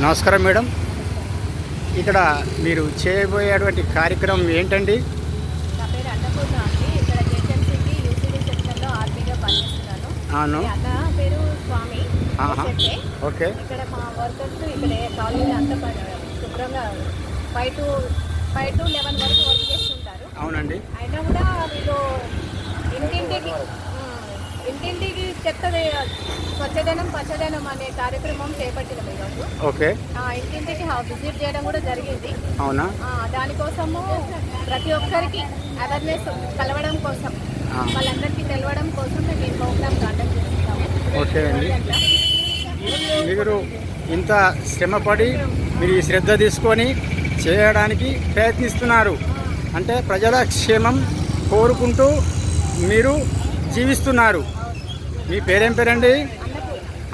నమస్కారం మేడం. ఇక్కడ మీరు చేయబోయేటువంటి కార్యక్రమం ఏంటండి? నా పేరు అన్నపూర్ణ అండి. ఇక్కడ జేహెచ్ఎంసీకి యూసీడీ సెక్షన్లో ఆర్మీగా పనిచేస్తున్నాను. అవును. అన్న పేరు స్వామి. ఆహా. చెట్టే. ఓకే. ఇక్కడ మా వర్కర్స్ ఇక్కడ కాలేజీ అంతా పని- శుభ్రంగా five to five to eleven వరకు వర్క్ చేస్తుంటారు. అవునండి అయినా కూడా వీళ్ళు ఇంటింటికి ఉమ్, ఇంటింటికి చెత్త స్వచ్ఛదనం పచ్చదనం అనే కార్యక్రమం చేపట్టిన ఈరోజు. ఓకే. ఇంటింటికి విజిట్ చేయడం కూడా జరిగింది. అవునా? దానికోసము ప్రతి ఒక్కరికి అవేర్నెస్ కలవడం కోసం. వాళ్ళందరికీ తెలవడం కోసం మేము ఈ ప్రోగ్రామ్ కండక్ట్ చేస్తాము ఓకే అండి. మీరు ఇంత శ్రమపడి మీరు ఈ శ్రద్ధ తీసుకొని చేయడానికి ప్రయత్నిస్తున్నారు. అంటే ప్రజల క్షేమం కోరుకుంటూ మీరు జీవిస్తున్నారు. మీ పేరేం పేరండి?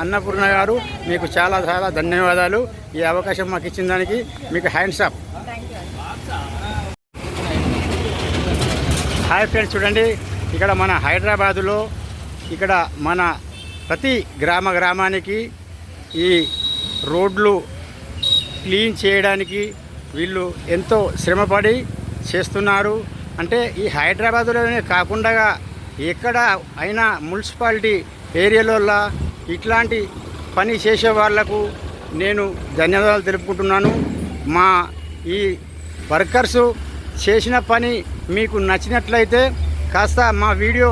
అన్నపూర్ణ గారు. మీకు చాలా చాలా ధన్యవాదాలు. ఈ అవకాశం మాకు ఇచ్చిన దానికి మీకు హ్యాండ్స్ అప్. హాయ్ ఫ్రెండ్స్ చూడండి. ఇక్కడ మన హైదరాబాదులో ఇక్కడ మన ప్రతి గ్రామ గ్రామానికి ఈ రోడ్లు క్లీన్ చేయడానికి వీళ్ళు ఎంతో శ్రమపడి చేస్తున్నారు. అంటే ఈ హైదరాబాదులోనే కాకుండా ఎక్కడ అయినా మున్సిపాలిటీ ఏరియాలలో ఇట్లాంటి పని చేసే వాళ్ళకు నేను ధన్యవాదాలు తెలుపుకుంటున్నాను. మా ఈ వర్కర్సు చేసిన పని మీకు నచ్చినట్లయితే కాస్త మా వీడియో